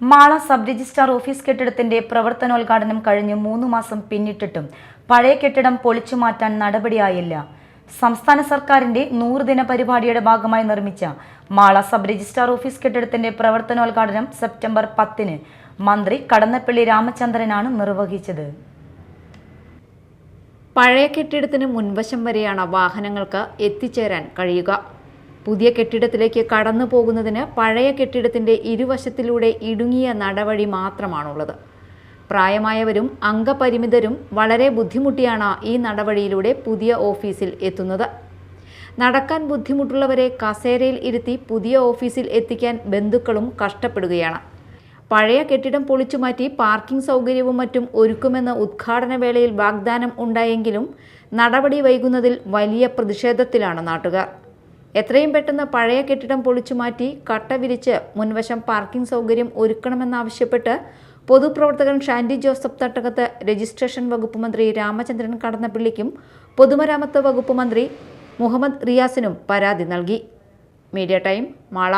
Mala sub registrar office കെട്ടിടത്തിന്റെ പ്രവർത്തനോദ്ഘാടനം കഴിഞ്ഞ് മൂന്ന് മാസം പിന്നിട്ടിട്ടും പഴയ കെട്ടിടം പൊളിച്ചു മാറ്റാൻ നടപടിയായില്ല. സംസ്ഥാന സർക്കാരിന്റെ നൂറുദിന പരിപാടിയുടെ ഭാഗമായി നിർമ്മിച്ച മാള സബ് രജിസ്ട്രാർ ഓഫീസ് കെട്ടിടത്തിന്റെ പ്രവർത്തനോദ്ഘാടനം സെപ്റ്റംബർ പത്തിന് മന്ത്രി കടന്നപ്പള്ളി രാമചന്ദ്രനാണ് നിർവഹിച്ചത്. പഴയ കെട്ടിടത്തിന് മുൻവശം വരെയാണ് വാഹനങ്ങൾക്ക് എത്തിച്ചേരാൻ കഴിയുക. പുതിയ കെട്ടിടത്തിലേക്ക് കടന്നു പോകുന്നതിന് പഴയ കെട്ടിടത്തിന്റെ ഇരുവശത്തിലൂടെ ഇടുങ്ങിയ നടവഴി മാത്രമാണുള്ളത്. പ്രായമായവരും അംഗപരിമിതരും വളരെ ബുദ്ധിമുട്ടിയാണ് ഈ നടവഴിയിലൂടെ പുതിയ ഓഫീസിൽ എത്തുന്നത്. നടക്കാൻ ബുദ്ധിമുട്ടുള്ളവരെ കസേരയിൽ ഇരുത്തി പുതിയ ഓഫീസിൽ എത്തിക്കാൻ ബന്ധുക്കളും കഷ്ടപ്പെടുകയാണ്. പഴയ കെട്ടിടം പൊളിച്ചുമാറ്റി പാർക്കിംഗ് സൗകര്യവും മറ്റും ഒരുക്കുമെന്ന ഉദ്ഘാടന വേളയിൽ വാഗ്ദാനം ഉണ്ടായെങ്കിലും നടപടി വൈകുന്നതിൽ വലിയ പ്രതിഷേധത്തിലാണ് നാട്ടുകാർ. എത്രയും പെട്ടെന്ന് പഴയ കെട്ടിടം പൊളിച്ചു മാറ്റി കട്ട വിരിച്ച് മുൻവശം പാർക്കിംഗ് സൗകര്യം ഒരുക്കണമെന്നാവശ്യപ്പെട്ട് പൊതുപ്രവർത്തകൻ ഷാൻഡി ജോസഫ് തട്ടകത്ത് രജിസ്ട്രേഷൻ വകുപ്പ് മന്ത്രി രാമചന്ദ്രൻ കടന്നപ്പള്ളിക്കും പൊതുമരാമത്ത് വകുപ്പ് മന്ത്രി മുഹമ്മദ് റിയാസിനും പരാതി നൽകി. Media time Mala.